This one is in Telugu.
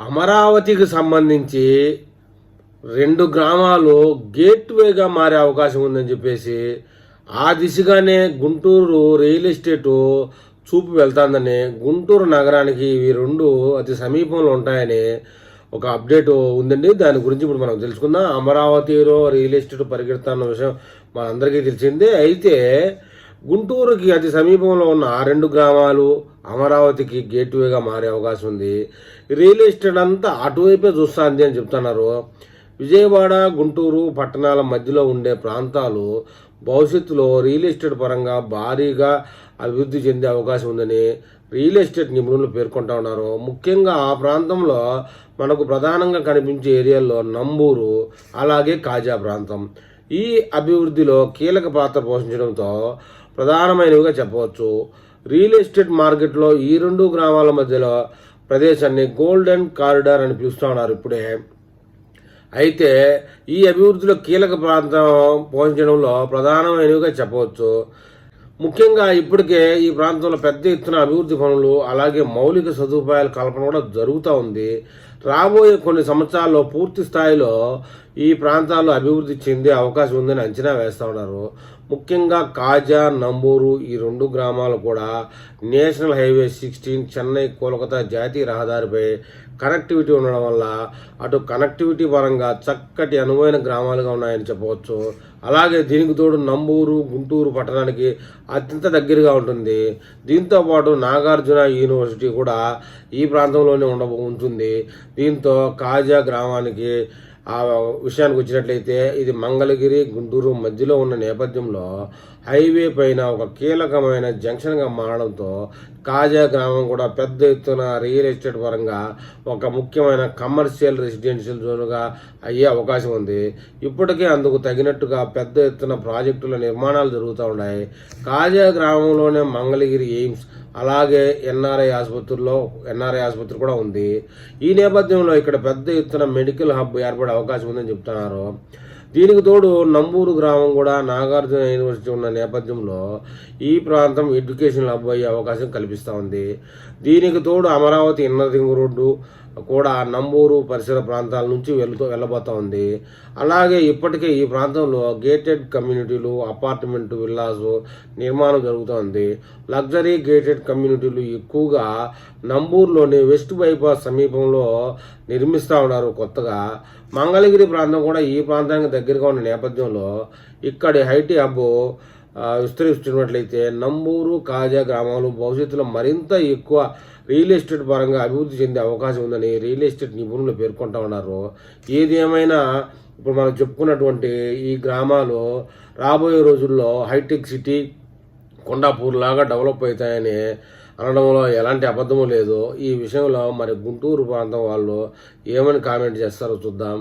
అమరావతికి సంబంధించి రెండు గ్రామాలు గేట్వేగా మారే అవకాశం ఉందని చెప్పేసి ఆ దిశగానే గుంటూరు రియల్ ఎస్టేటు చూపు వెళ్తాందని గుంటూరు నగరానికి ఇవి రెండు అతి సమీపంలో ఉంటాయని ఒక అప్డేట్ ఉందండి. దాని గురించి ఇప్పుడు మనం తెలుసుకుందాం. అమరావతిలో రియల్ ఎస్టేట్ పరిగెడుతున్న విషయం మనందరికీ తెలిసిందే. అయితే గుంటూరుకి అతి సమీపంలో ఉన్న ఆ రెండు గ్రామాలు అమరావతికి గేట్వేగా మారే అవకాశం ఉంది. రియల్ ఎస్టేట్ అంతా అటువైపే చూస్తుంది అని చెప్తున్నారు. విజయవాడ గుంటూరు పట్టణాల మధ్యలో ఉండే ప్రాంతాలు భవిష్యత్తులో రియల్ ఎస్టేట్ పరంగా భారీగా అభివృద్ధి చెందే అవకాశం ఉందని రియల్ ఎస్టేట్ నిపుణులు పేర్కొంటా ఉన్నారు. ముఖ్యంగా ఆ ప్రాంతంలో మనకు ప్రధానంగా కనిపించే ఏరియాల్లో నంబూరు అలాగే కాజా ప్రాంతం. ఈ అభివృద్ధిలో కీలక పాత్ర పోషించడంతో ప్రధానమైనవిగా చెప్పవచ్చు. రియల్ ఎస్టేట్ మార్కెట్లో ఈ రెండు గ్రామాల మధ్యలో ప్రదేశాన్ని గోల్డెన్ కారిడార్ అని పిలుస్తూ ఉన్నారు ఇప్పుడే. అయితే ఈ అభివృద్ధిలో కీలక ప్రాంతం పోషించడంలో ప్రధానమైనవిగా చెప్పవచ్చు. ముఖ్యంగా ఇప్పటికే ఈ ప్రాంతంలో పెద్ద ఎత్తున అభివృద్ధి పనులు అలాగే మౌలిక సదుపాయాల కల్పన కూడా జరుగుతూ ఉంది. రాబోయే కొన్ని సంవత్సరాల్లో పూర్తి స్థాయిలో ఈ ప్రాంతాల్లో అభివృద్ధి చెందే అవకాశం ఉందని అంచనా వేస్తూ ఉన్నారు. ముఖ్యంగా కాజా నంబూరు ఈ రెండు గ్రామాలు కూడా national highway sixteen Chennai Kolkata జాతీయ రహదారిపై కనెక్టివిటీ ఉండడం వల్ల అటు కనెక్టివిటీ పరంగా చక్కటి అనువైన గ్రామాలుగా ఉన్నాయని చెప్పవచ్చు. అలాగే దీనికి తోడు నంబూరు గుంటూరు పట్టణానికి అత్యంత దగ్గరగా ఉంటుంది. దీంతో పాటు నాగార్జున యూనివర్సిటీ కూడా ఈ ప్రాంతంలోనే ఉండ ఉంటుంది. దీంతో కాజా గ్రామానికి ఆ విషయానికి వచ్చినట్లయితే ఇది మంగళగిరి గుంటూరు మధ్యలో ఉన్న నేపథ్యంలో హైవే పైన ఒక కీలకమైన జంక్షన్గా మారడంతో కాజా గ్రామం కూడా పెద్ద ఎత్తున రియల్ ఎస్టేట్ పరంగా ఒక ముఖ్యమైన కమర్షియల్ రెసిడెన్షియల్ జోన్గా అయ్యే అవకాశం ఉంది. ఇప్పటికే అందుకు తగినట్టుగా పెద్ద ఎత్తున ప్రాజెక్టుల నిర్మాణాలు జరుగుతూ ఉన్నాయి. కాజా గ్రామంలోనే మంగళగిరి ఎయిమ్స్ అలాగే ఎన్ఆర్ఐ ఆసుపత్రిలో ఎన్ఆర్ఐ ఆసుపత్రి కూడా ఉంది. ఈ నేపథ్యంలో ఇక్కడ పెద్ద ఎత్తున మెడికల్ హబ్ ఏర్పడే అవకాశం ఉందని చెప్తున్నారు. దీనికి తోడు నంబూరు గ్రామం కూడా నాగార్జున యూనివర్సిటీ ఉన్న నేపథ్యంలో ఈ ప్రాంతం ఎడ్యుకేషన్ హబ్ అయ్యే అవకాశం కల్పిస్తూ ఉంది. దీనికి తోడు అమరావతి ఇన్నర్ రింగ్ రోడ్డు కూడా నంబూరు పరిసర ప్రాంతాల నుంచి వెళ్తూ వెళ్ళబోతూ ఉంది. అలాగే ఇప్పటికే ఈ ప్రాంతంలో గేటెడ్ కమ్యూనిటీలు అపార్ట్మెంట్ విల్లాస్ నిర్మాణం జరుగుతోంది లగ్జరీ గేటెడ్ కమ్యూనిటీలు ఎక్కువగా నంబూరులోని వెస్ట్ బైపాస్ సమీపంలో నిర్మిస్తూ ఉన్నారు కొత్తగా. మంగళగిరి ప్రాంతం కూడా ఈ ప్రాంతానికి దగ్గరగా ఉన్న నేపథ్యంలో ఇక్కడి హైటీ హబ్ విస్తరిస్తున్నట్లయితే నంబూరు కాజా గ్రామాలు భవిష్యత్తులో మరింత ఎక్కువ రియల్ ఎస్టేట్ పరంగా అభివృద్ధి చెందే అవకాశం ఉందని రియల్ ఎస్టేట్ నిపుణులు పేర్కొంటూ ఉన్నారు. ఏది ఏమైనా ఇప్పుడు మనం చెప్పుకున్నటువంటి ఈ గ్రామాలు రాబోయే రోజుల్లో హైటెక్ సిటీ కొండాపూర్ లాగా డెవలప్ అవుతాయని అనడంలో ఎలాంటి అబద్ధము లేదు ఈ విషయంలో మరి గుంటూరు ప్రాంతం వాళ్ళు ఏమని కామెంట్ చేస్తారో చూద్దాం.